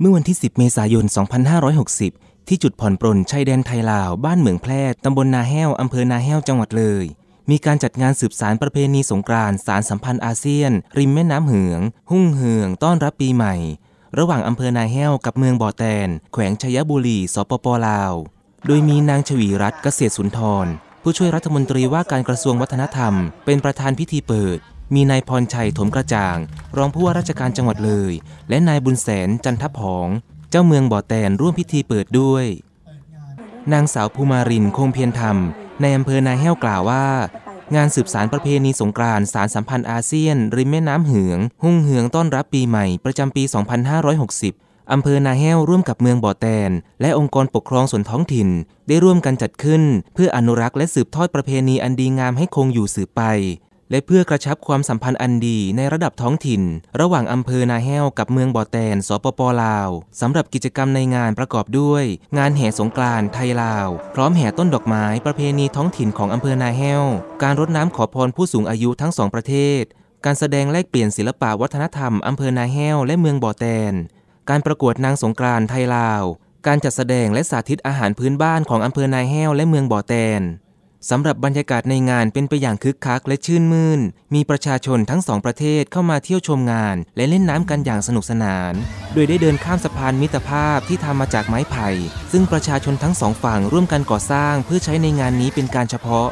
เมื่อวันที่ 10 เมษายน 2560 ที่จุดผ่อนปรนชายแดนไทยลาว บ้านเหมืองแพร่ตำบลนาแห้ว อำเภอนาแห้ว จังหวัดเลย มีการจัดงานสืบสารประเพณีสงกรานต์สารสัมพันธ์อาเซียน ริมแม่น้ำเหือง หุ่งเหือง ต้อนรับปีใหม่ ระหว่างอำเภอนาแห้วกับเมืองบ่อแตน แขวงชัยบุรี สปปลาว โดยมีนางชวีรัตน์เกษตรสุนทร ผู้ช่วยรัฐมนตรีว่าการกระทรวงวัฒนธรรม เป็นประธานพิธีเปิด มีนายพรชัยถมกระจ่าง รองผู้ว่าราชการจังหวัดเลย และนายบุญแสนจันทผอง เจ้าเมืองบ่อแตนร่วมพิธีเปิดด้วย นางสาวภูมารินคงเพียรธรรม ในอำเภอนาแห้วกล่าวว่า งานสืบสารประเพณีสงกรานต์สารสัมพันธ์อาเซียน ริมแม่น้ำเหือง หุ่งเหืองต้อนรับปีใหม่ประจำปี 2560อำเภอนาแห้วร่วมกับเมืองบ่อแตน และองค์กรปกครองส่วนท้องถิ่น ได้ร่วมกันจัดขึ้น เพื่ออนุรักษ์และสืบทอดประเพณีอันดีงามให้คงอยู่สืบไป และเพื่อกระชับความสัมพันธ์อันดีในระดับท้องถิ่น ระหว่างอำเภอนาแห้วกับเมืองบ่อแตน สปปลาวสำหรับกิจกรรมในงานประกอบด้วย งานแห่สงกรานต์ไทยลาว พร้อมแห่ต้นดอกไม้ประเพณีท้องถิ่นของอำเภอนาแห้ว การรดน้ำขอพรผู้สูงอายุทั้งสองประเทศ การแสดงแลกเปลี่ยนศิลปะวัฒนธรรมอำเภอนาแห้วและเมืองบ่อแตน การประกวดนางสงกรานต์ไทยลาว การจัดแสดงและสาธิตอาหารพื้นบ้านของอำเภอนายแห้วและเมืองบ่อแตน สำหรับบรรยากาศในงานเป็นไปอย่างคึกคักและชื่นมื่น มีประชาชนทั้งสองประเทศเข้ามาเที่ยวชมงาน และเล่นน้ำกันอย่างสนุกสนาน โดยได้เดินข้ามสะพานมิตรภาพที่ทำมาจากไม้ไผ่ ซึ่งประชาชนทั้งสองฝั่งร่วมกันก่อสร้างเพื่อใช้ในงานนี้เป็นการเฉพาะ